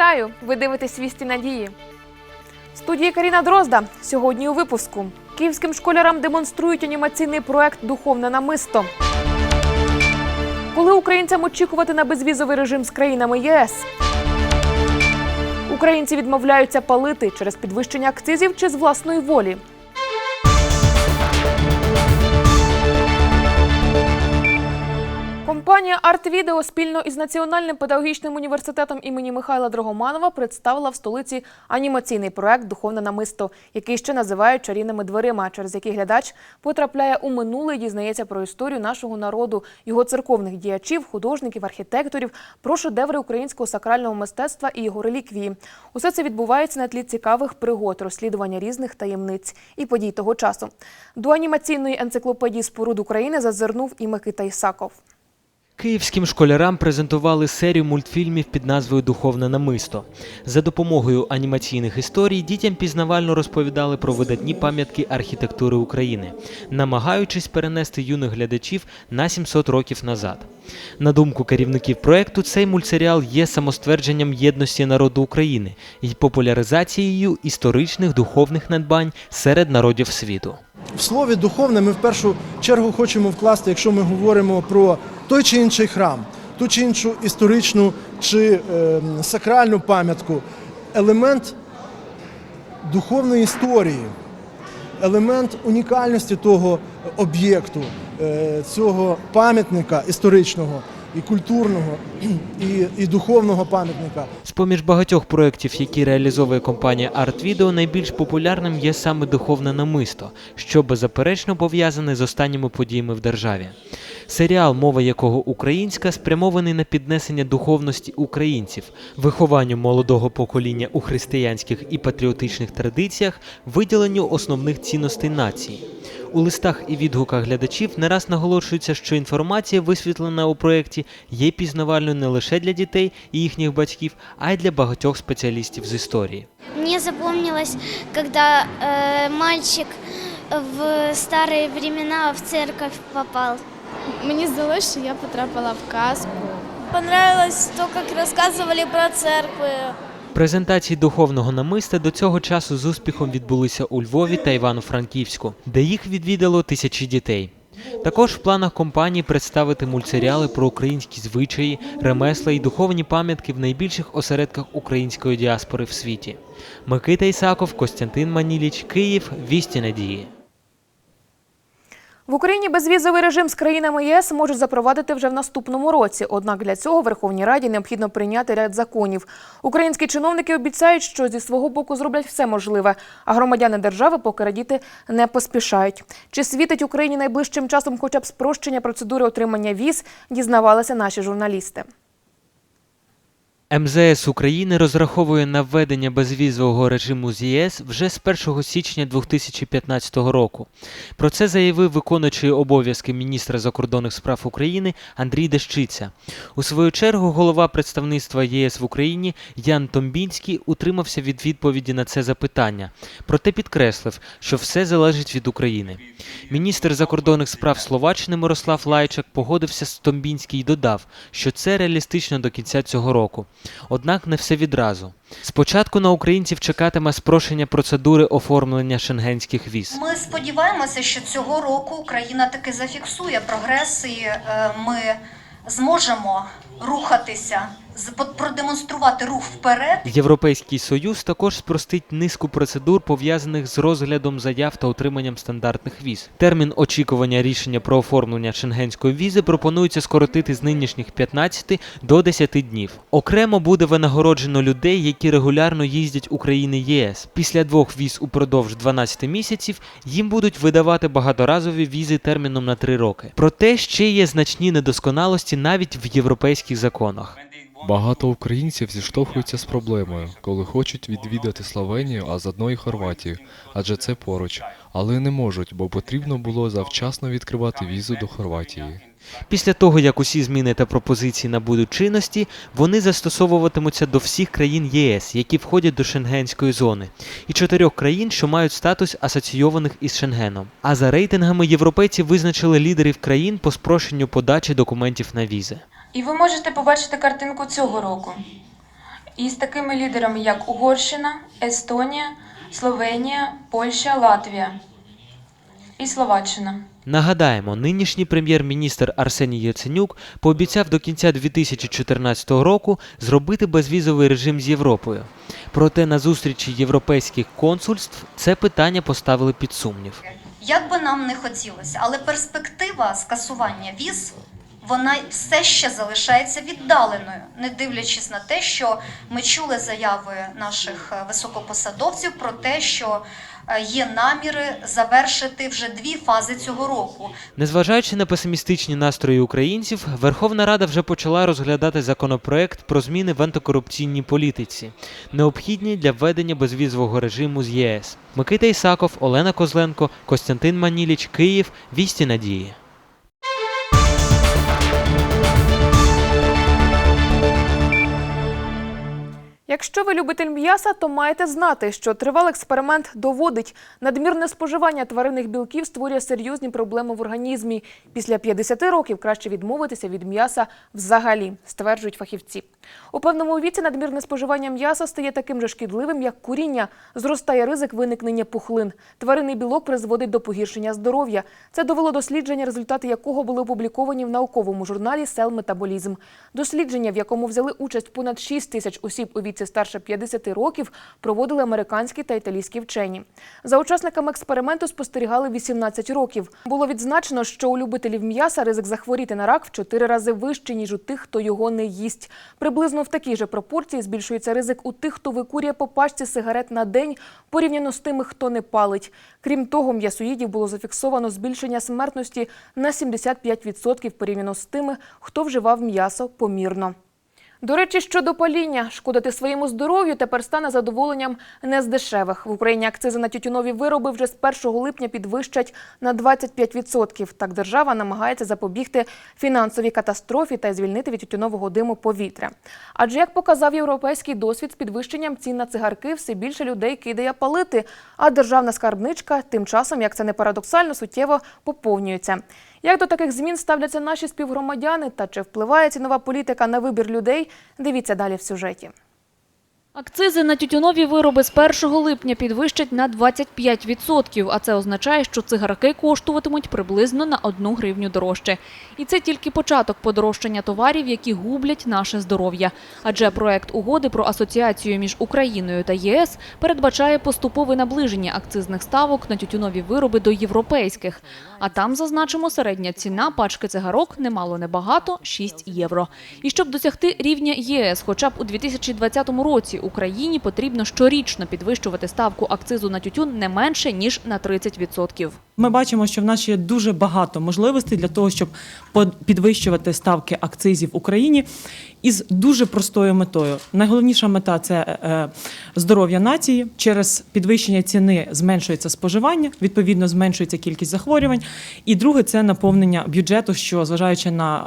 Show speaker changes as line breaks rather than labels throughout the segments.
Вітаю! Ви дивитесь вісті надії. В студії Каріна Дрозда. Сьогодні у випуску. Київським школярам демонструють анімаційний проект Духовне намисто. Коли українцям очікувати на безвізовий режим з країнами ЄС? Українці відмовляються палити через підвищення акцизів чи з власної волі. Компанія «Артвідео» спільно із Національним педагогічним університетом імені Михайла Драгоманова представила в столиці анімаційний проект Духовне намисто, який ще називають чарівними дверима, через які глядач потрапляє у минуле і дізнається про історію нашого народу, його церковних діячів, художників, архітекторів, про шедеври українського сакрального мистецтва і його реліквії. Усе це відбувається на тлі цікавих пригод, розслідування різних таємниць і подій того часу. До анімаційної енциклопедії споруд України зазирнув і Микита Ісаков.
Київським школярам презентували серію мультфільмів під назвою Духовне намисто. За допомогою анімаційних історій дітям пізнавально розповідали про видатні пам'ятки архітектури України, намагаючись перенести юних глядачів на 700 років назад. На думку керівників проекту, цей мультсеріал є самоствердженням єдності народу України і популяризацією історичних духовних надбань серед народів світу.
В слові духовне ми в першу чергу хочемо вкласти, якщо ми говоримо про той чи інший храм, ту чи іншу історичну чи е, сакральну пам'ятку, елемент духовної історії, елемент унікальності того об'єкту, е, цього пам'ятника історичного і культурного, і, і духовного пам'ятника.
З-поміж багатьох проєктів, які реалізовує компанія ArtVideo, найбільш популярним є саме духовне намисто, що беззаперечно пов'язане з останніми подіями в державі. Серіал, мова якого українська, спрямований на піднесення духовності українців, вихованню молодого покоління у християнських і патріотичних традиціях, виділенню основних цінностей нації. У листах і відгуках глядачів не раз наголошується, що інформація, висвітлена у проєкті, є пізнавальною не лише для дітей і їхніх батьків, а й для багатьох спеціалістів з історії.
Мне запомнилось, когда э, мальчик в старые времена в церковь попал.
Мені здалося, що я потрапила в казку.
Понравилось то, как рассказывали про церкви.
Презентації духовного намиста до цього часу з успіхом відбулися у Львові та Івано-Франківську, де їх відвідало тисячі дітей. Також в планах компанії представити мультсеріали про українські звичаї, ремесла і духовні пам'ятки в найбільших осередках української діаспори в світі. Микита Ісаков, Костянтин Маніліч, Київ, Вісті Надії.
В Україні безвізовий режим з країнами ЄС можуть запровадити вже в наступному році. Однак для цього Верховній Раді необхідно прийняти ряд законів. Українські чиновники обіцяють, що зі свого боку зроблять все можливе, а громадяни держави поки радіти не поспішають. Чи світить Україні найближчим часом хоча б спрощення процедури отримання віз, дізнавалися наші журналісти.
МЗС України розраховує на введення безвізового режиму з ЄС вже з 1 січня 2015 року. Про це заявив виконуючий обов'язки міністра закордонних справ України Андрій Дещиця. У свою чергу голова представництва ЄС в Україні Ян Томбінський утримався від відповіді на це запитання, проте підкреслив, що все залежить від України. Міністр закордонних справ Словаччини Мирослав Лайчак погодився з Томбінський і додав, що це реалістично до кінця цього року. Однак не все відразу. Спочатку на українців чекатиме спрощення процедури оформлення шенгенських віз.
Ми сподіваємося, що цього року Україна таки зафіксує прогрес, і е, ми зможемо рухатися, продемонструвати рух вперед.
Європейський союз також спростить низку процедур, пов'язаних з розглядом заяв та отриманням стандартних віз. Термін очікування рішення про оформлення шенгенської візи пропонується скоротити з нинішніх 15 до 10 днів. Окремо буде винагороджено людей, які регулярно їздять у країни ЄС. Після двох віз упродовж 12 місяців їм будуть видавати багаторазові візи терміном на 3 роки. Проте ще є значні недосконалості навіть в європейських законах.
Багато українців зіштовхуються з проблемою, коли хочуть відвідати Словенію, а заодно і Хорватію, адже це поруч, але не можуть, бо потрібно було завчасно відкривати візу до Хорватії.
Після того, як усі зміни та пропозиції набудуть чинності, вони застосовуватимуться до всіх країн ЄС, які входять до шенгенської зони, і чотирьох країн, що мають статус асоційованих із Шенгеном. А за рейтингами європейці визначили лідерів країн по спрощенню подачі документів на візи.
І ви можете побачити картинку цього року. із такими лідерами, як Угорщина, Естонія, Словенія, Польща, Латвія і Словаччина.
Нагадаємо, нинішній прем'єр-міністр Арсеній Яценюк пообіцяв до кінця 2014 року зробити безвізовий режим з Європою. Проте на зустрічі європейських консульств це питання поставили під сумнів.
Як би нам не хотілося, але перспектива скасування віз вона все ще залишається віддаленою, не дивлячись на те, що ми чули заяви наших е, високопосадовців про те, що е, є наміри завершити вже дві фази цього року.
Незважаючи на песимістичні настрої українців, Верховна Рада вже почала розглядати законопроект про зміни в антикорупційній політиці, необхідні для введення безвізового режиму з ЄС. Микита Ісаков, Олена Козленко, Костянтин Маніліч, Київ. Вісті надії.
Якщо ви любитель м'яса, то маєте знати, що тривалий експеримент доводить, надмірне споживання тваринних білків створює серйозні проблеми в організмі. Після 50 років краще відмовитися від м'яса взагалі, стверджують фахівці. У певному віці надмірне споживання м'яса стає таким же шкідливим, як куріння. Зростає ризик виникнення пухлин. Тваринний білок призводить до погіршення здоров'я. Це довело дослідження, результати якого були опубліковані в науковому журналі Сел Метаболізм. Дослідження, в якому взяли участь понад 6 тисяч осіб у віці старше 50 років, проводили американські та італійські вчені. За учасниками експерименту спостерігали 18 років. Було відзначено, що у любителів м'яса ризик захворіти на рак в 4 рази вищий, ніж у тих, хто його не їсть. Приблизно в такій же пропорції збільшується ризик у тих, хто викурює по пачці сигарет на день, порівняно з тими, хто не палить. Крім того, м'ясоїдів було зафіксовано збільшення смертності на 75% порівняно з тими, хто вживав м'ясо помірно. До речі, щодо паління, шкодити своєму здоров'ю тепер стане задоволенням не з дешевих. В Україні акцизи на тютюнові вироби вже з 1 липня підвищать на 25%. Так держава намагається запобігти фінансовій катастрофі та звільнити від тютюнового диму повітря. Адже як показав європейський досвід з підвищенням цін на цигарки, все більше людей кидає палити, а державна скарбничка тим часом, як це не парадоксально, суттєво поповнюється. Як до таких змін ставляться наші співгромадяни та чи впливає цінова політика на вибір людей? Дивіться далі в сюжеті.
Акцизи на тютюнові вироби з 1 липня підвищать на 25%, а це означає, що цигарки коштуватимуть приблизно на 1 гривню дорожче. І це тільки початок подорожчання товарів, які гублять наше здоров'я. Адже проект угоди про асоціацію між Україною та єС передбачає поступове наближення акцизних ставок на тютюнові вироби до європейських. А там, зазначимо, середня ціна пачки цигарок немало небагато – 6 євро. І щоб досягти рівня ЄС, хоча б у 2020 році Україні потрібно щорічно підвищувати ставку акцизу на тютюн не менше ніж на 30%.
Ми бачимо, що в нас є дуже багато можливостей для того, щоб підвищувати ставки акцизів в Україні із дуже простою метою. Найголовніша мета це е, здоров'я нації. Через підвищення ціни зменшується споживання, відповідно зменшується кількість захворювань. І друге це наповнення бюджету, що зважаючи на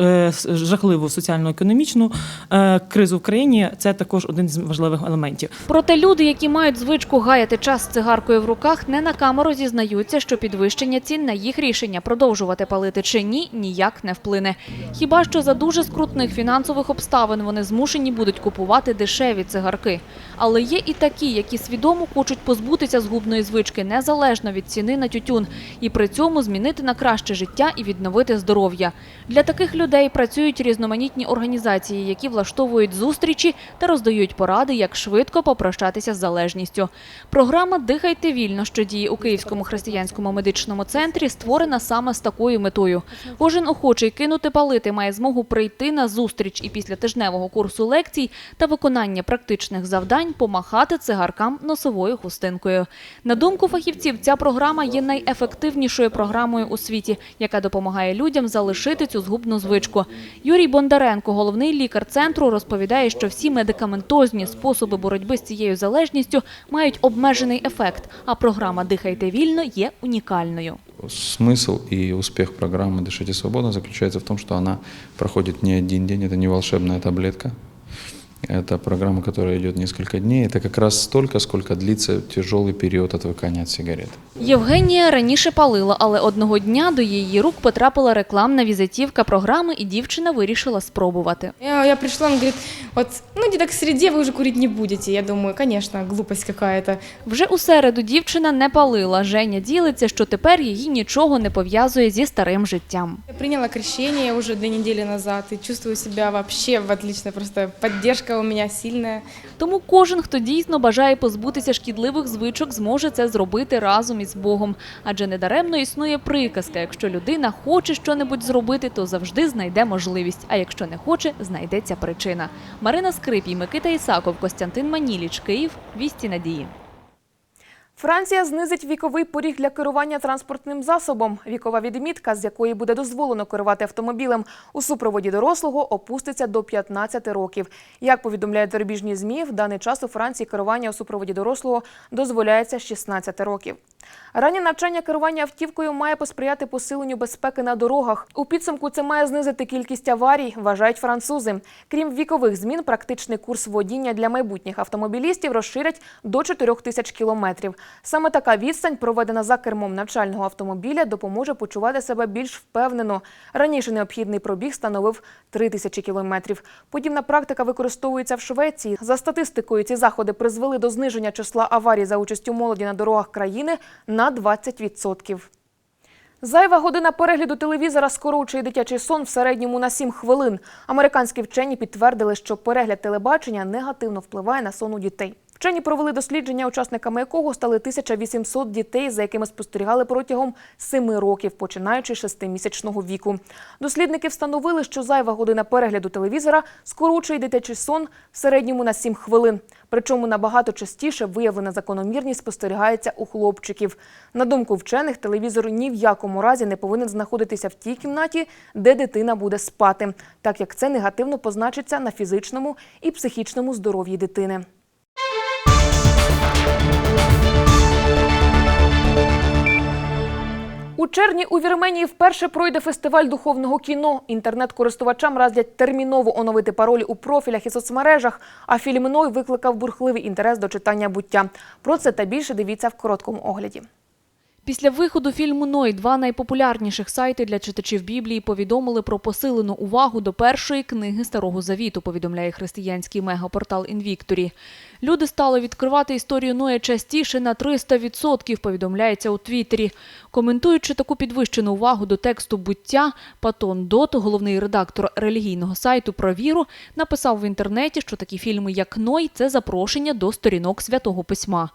е, жахливу соціально-економічну е, кризу в країні, це також один з важливих елементів.
Проте люди, які мають звичку гаяти час з цигаркою в руках, не на камеру зізнаються, що підвищення цін на їх рішення продовжувати палити чи ні ніяк не вплине. Хіба що за дуже скрутних фінансових обставин вони змушені будуть купувати дешеві цигарки. Але є і такі, які свідомо хочуть позбутися згубної звички незалежно від ціни на тютюн, і при цьому змінити на краще життя і відновити здоров'я. Для таких людей працюють різноманітні організації, які влаштовують зустрічі та роздають поради, як швидко попрощатися з залежністю. Програма Дихайте вільно, що діє у Київському християнському медичному центрі, створена саме з такою метою. Кожен охочий кинути палити має змогу прийти на зустріч і після тижневого курсу лекцій та виконання практичних завдань помахати цигаркам носовою хустинкою. На думку фахівців, ця програма є найефективнішою програмою у світі, яка допомагає людям залишити цю згубну звичку. Юрій Бондаренко, головний лікар центру, розповідає, що всі медикаментозні способи боротьби з цією залежністю мають обмежений ефект, а програма Дихайте вільно є унікальною.
Смысл и успех программы «Дышите свободно» заключается в том, что она проходит не один день, это не волшебная таблетка. Это программа, которая идет несколько дней. Это как раз столько, сколько длится тяжелый период отвыкания от сигарет.
Євгенія раніше палила, але одного дня до її рук потрапила рекламна візитівка програми, і дівчина вирішила спробувати.
Я, я пришла, он говорит, вот, ну где-то к среде вы уже курить не будете. Я думаю, конечно, глупость какая-то.
Вже у середу дівчина не палила. Женя ділиться, що тепер її нічого не пов'язує зі старим життям.
Я приняла крещение уже две недели назад и чувствую себя вообще в отлично. Просто поддержка у мене сильна.
Тому кожен, хто дійсно бажає позбутися шкідливих звичок, зможе це зробити разом із Богом. Адже недаремно існує приказка: якщо людина хоче щонебудь зробити, то завжди знайде можливість. А якщо не хоче, знайдеться причина. Марина Скрипій, Микита Ісаков, Костянтин Маніліч, Київ. Вісті надії.
Франція знизить віковий поріг для керування транспортним засобом. Вікова відмітка, з якої буде дозволено керувати автомобілем у супроводі дорослого, опуститься до 15 років. Як повідомляють зарубіжні змі, в даний час у Франції керування у супроводі дорослого дозволяється з 16 років. Раннє навчання керування автівкою має посприяти посиленню безпеки на дорогах. У підсумку це має знизити кількість аварій, вважають французи. Крім вікових змін, практичний курс водіння для майбутніх автомобілістів розширять до 4 тисяч кілометрів. Саме така відстань, проведена за кермом навчального автомобіля, допоможе почувати себе більш впевнено. Раніше необхідний пробіг становив 3 тисячі кілометрів. Подібна практика використовується в Швеції. За статистикою, ці заходи призвели до зниження числа аварій за участю молоді на дорогах країни на 20%. Зайва година перегляду телевізора скорочує дитячий сон в середньому на 7 хвилин. Американські вчені підтвердили, що перегляд телебачення негативно впливає на сон у дітей. Вчені провели дослідження, учасниками якого стали 1800 дітей, за якими спостерігали протягом 7 років, починаючи з 6-місячного віку. Дослідники встановили, що зайва година перегляду телевізора скорочує дитячий сон в середньому на 7 хвилин. Причому набагато частіше виявлена закономірність спостерігається у хлопчиків. На думку вчених, телевізор ні в якому разі не повинен знаходитися в тій кімнаті, де дитина буде спати, так як це негативно позначиться на фізичному і психічному здоров'ї дитини. У червні у Вірменії вперше пройде фестиваль духовного кіно. Інтернет-користувачам радять терміново оновити паролі у профілях і соцмережах. А фільм «Ной» викликав бурхливий інтерес до читання буття. Про це та більше дивіться в короткому огляді.
Після виходу фільму Ной два найпопулярніших сайти для читачів Біблії повідомили про посилену увагу до першої книги Старого Завіту, повідомляє християнський мегапортал Інвікторі. Люди стали відкривати історію Ноя частіше на 300%, повідомляється у Твіттері. Коментуючи таку підвищену увагу до тексту буття, Патон Дот, головний редактор релігійного сайту про віру, написав в інтернеті, що такі фільми, як Ной, це запрошення до сторінок святого письма.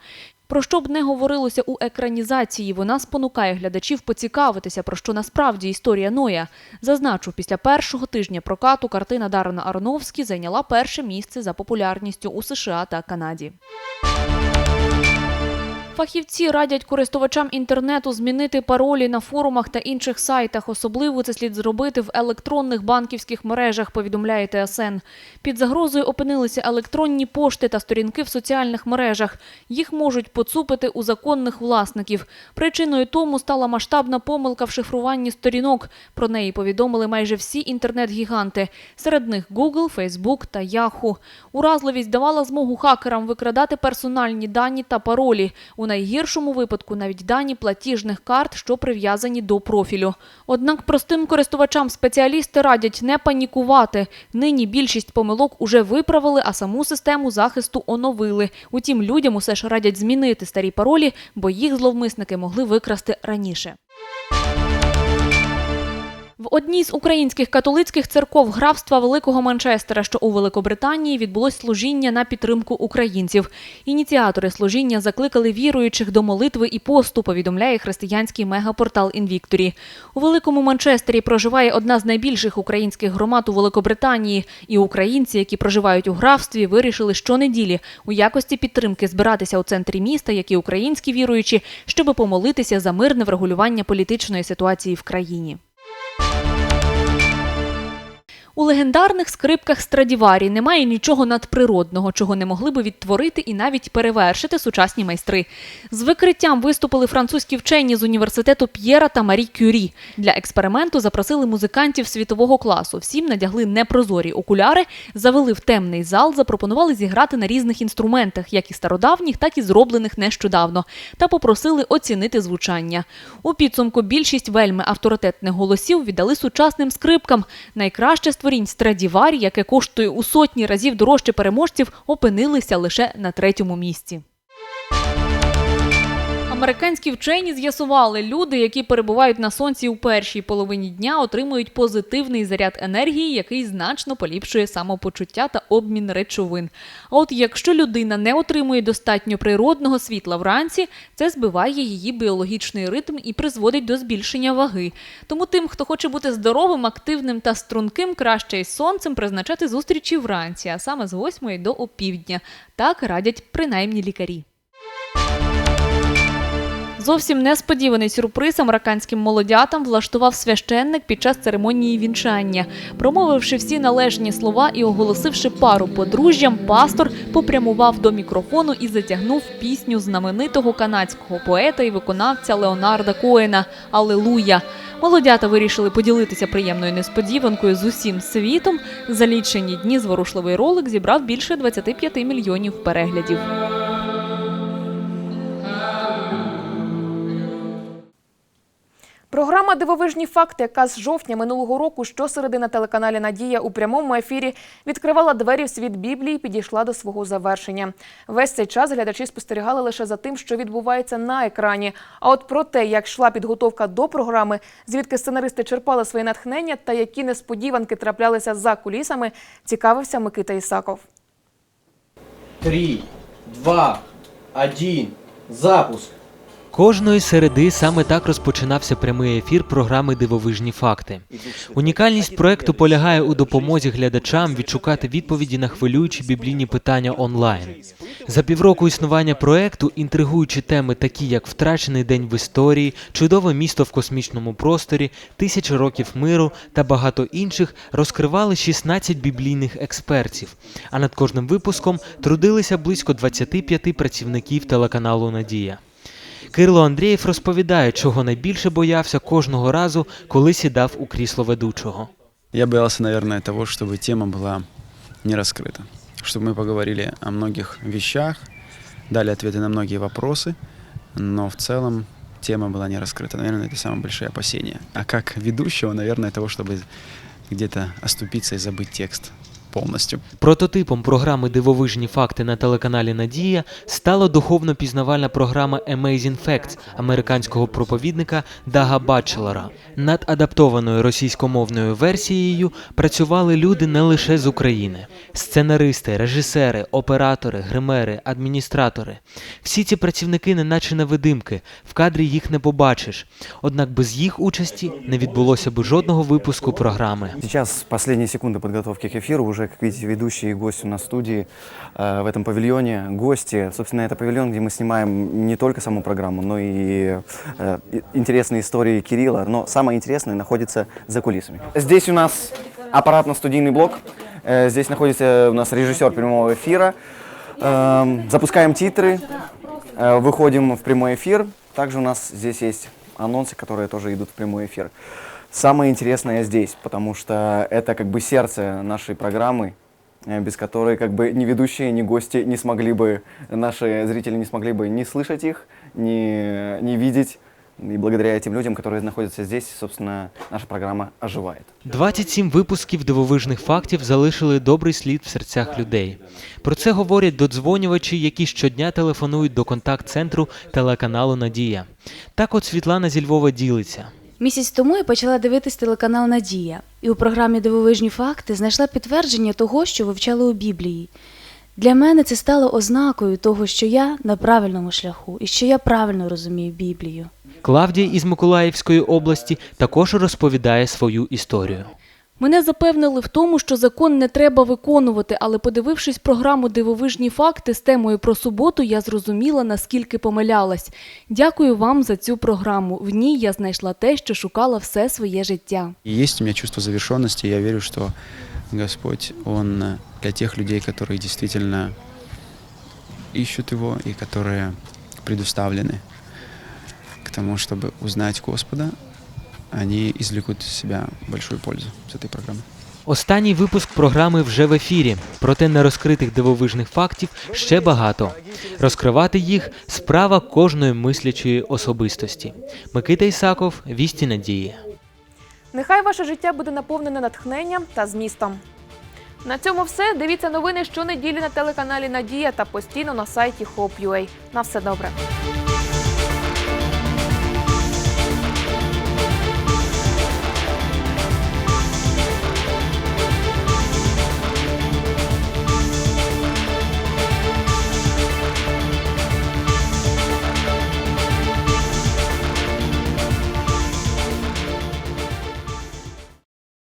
Про що б не говорилося у екранізації, вона спонукає глядачів поцікавитися, про що насправді історія Ноя. Зазначу, після першого тижня прокату картина Дарена Арновські зайняла перше місце за популярністю у США та Канаді. Фахівці радять користувачам інтернету змінити паролі на форумах та інших сайтах. Особливо це слід зробити в електронних банківських мережах, повідомляє ТСН. Під загрозою опинилися електронні пошти та сторінки в соціальних мережах. Їх можуть поцупити у законних власників. Причиною тому стала масштабна помилка в шифруванні сторінок. Про неї повідомили майже всі інтернет-гіганти. Серед них Google, Facebook та Yahoo. Уразливість давала змогу хакерам викрадати персональні дані та паролі. У найгіршому випадку навіть дані платіжних карт, що прив'язані до профілю. Однак простим користувачам спеціалісти радять не панікувати. Нині більшість помилок уже виправили, а саму систему захисту оновили. Утім, людям усе ж радять змінити старі паролі, бо їх зловмисники могли викрасти раніше. В одній з українських католицьких церков графства Великого Манчестера, що у Великобританії, відбулось служіння на підтримку українців. Ініціатори служіння закликали віруючих до молитви і посту, повідомляє християнський мегапортал Інвікторі. У Великому Манчестері проживає одна з найбільших українських громад у Великобританії, і українці, які проживають у графстві, вирішили щонеділі у якості підтримки збиратися у центрі міста, як і українські віруючі, щоби помолитися за мирне врегулювання політичної ситуації в країні. У легендарних скрипках Страдіварі немає нічого надприродного, чого не могли би відтворити і навіть перевершити сучасні майстри. З викриттям виступили французькі вчені з університету П'єра та Марі Кюрі. Для експерименту запросили музикантів світового класу. Всім надягли непрозорі окуляри, завели в темний зал, запропонували зіграти на різних інструментах, як і стародавніх, так і зроблених нещодавно, та попросили оцінити звучання. У підсумку більшість вельми авторитетних голосів віддали сучасним скрипкам. Найкраще створінь Страдіварі, яке коштує у сотні разів дорожче переможців, опинилися лише на третьому місці. Американські вчені з'ясували, люди, які перебувають на сонці у першій половині дня, отримують позитивний заряд енергії, який значно поліпшує самопочуття та обмін речовин. А от якщо людина не отримує достатньо природного світла вранці, це збиває її біологічний ритм і призводить до збільшення ваги. Тому тим, хто хоче бути здоровим, активним та струнким, краще із сонцем призначати зустрічі вранці, а саме з 8 до опівдня. Так радять принаймні лікарі. Зовсім несподіваний сюрприз американським молодятам влаштував священник під час церемонії вінчання. Промовивши всі належні слова і оголосивши пару подружжям, пастор попрямував до мікрофону і затягнув пісню знаменитого канадського поета і виконавця Леонарда Коена Алелуя. Молодята вирішили поділитися приємною несподіванкою з усім світом. За лічені дні зворушливий ролик зібрав більше 25 мільйонів переглядів.
Програма Дивовижні факти, яка з жовтня минулого року щосереди на телеканалі Надія у прямому ефірі відкривала двері в світ Біблії, і підійшла до свого завершення. Весь цей час глядачі спостерігали лише за тим, що відбувається на екрані. А от про те, як йшла підготовка до програми, звідки сценаристи черпали своє натхнення та які несподіванки траплялися за кулісами, цікавився Микита Ісаков.
Три, два, один, запуск.
Кожної середи саме так розпочинався прямий ефір програми Дивовижні факти. Унікальність проекту полягає у допомозі глядачам відшукати відповіді на хвилюючі біблійні питання онлайн. За півроку існування проекту інтригуючі теми, такі як втрачений день в історії, чудове місто в космічному просторі, тисячі років миру та багато інших, розкривали 16 біблійних експертів. А над кожним випуском трудилися близько 25 працівників телеканалу Надія. Кирло Андрієв розповідає, чого найбільше боявся кожного разу, коли сідав у крісло ведучого.
Я боялся, наверное, того, чтобы тема была не раскрыта. Чтобы мы поговорили о многих вещах, дали ответы на многие вопросы, но в целом тема была не раскрыта. Наверное, это самое большое опасение. А как ведущего, наверное, того, чтобы где-то оступиться и забыть текст повністю.
Прототипом програми Дивовижні факти на телеканалі Надія стала духовно-пізнавальна програма Amazing Facts американського проповідника Дага Батчелора. Над адаптованою російськомовною версією працювали люди не лише з України: сценаристи, режисери, оператори, гримери, адміністратори. Всі ці працівники неначе невидимки, в кадрі їх не побачиш. Однак без їх участі не відбулося б жодного випуску програми.
Сейчас последние секунды подготовки к эфиру. Уже, как видите, ведущий и гость у нас в студии э, в этом павильоне. Гости, собственно, это павильон, где мы снимаем не только саму программу, но и э, интересные истории Кирилла. Но самое интересное находится за кулисами. Здесь у нас аппаратно-студийный блок. Э, здесь находится у нас режиссер прямого эфира. Эм, запускаем титры, выходим в прямой эфир. Также у нас здесь есть анонсы, которые тоже идут в прямой эфир. Самое интересное здесь, потому что это как бы сердце нашей программы, э, без которой как бы ни ведущие, ни гости не смогли бы, наши зрители не смогли бы ни слышать их, ни, ни видеть. И благодаря этим людям, которые находятся здесь, собственно, наша программа оживает.
27 випусків дивовижних фактів залишили добрий слід в серцях людей. Про це говорять додзвонювачі, які щодня телефонують до контакт-центру телеканалу Надія. Так от Світлана зі Львова ділиться.
Місяць тому я почала дивитись телеканал Надія і у програмі Дивовижні факти знайшла підтвердження того, що вивчала у Біблії. Для мене це стало ознакою того, що я на правильному шляху і що я правильно розумію Біблію.
Клавдія із Миколаївської області також розповідає свою історію.
Мене запевнили в тому, що закон не треба виконувати, але подивившись програму Дивовижні факти з темою про суботу, я зрозуміла, наскільки помилялась. Дякую вам за цю програму. В ній я знайшла те, що шукала все своє життя.
И есть у меня чувство завершенности, и я верю, что Господь, Он э, для тех людей, которые действительно ищут Его и которые предуставлены к тому, чтобы узнать Господа, они извлекут из себя большую пользу с этой программы.
Останній випуск програми вже в ефірі, проте нерозкритих дивовижних фактів ще багато. Розкривати їх справа кожної мислячої особистості. Микита Ісаков, Вісті Надії.
Нехай ваше життя буде наповнене натхненням та змістом. На цьому все. Дивіться новини щонеділі на телеканалі Надія та постійно на сайті Hope.ua. На все добре.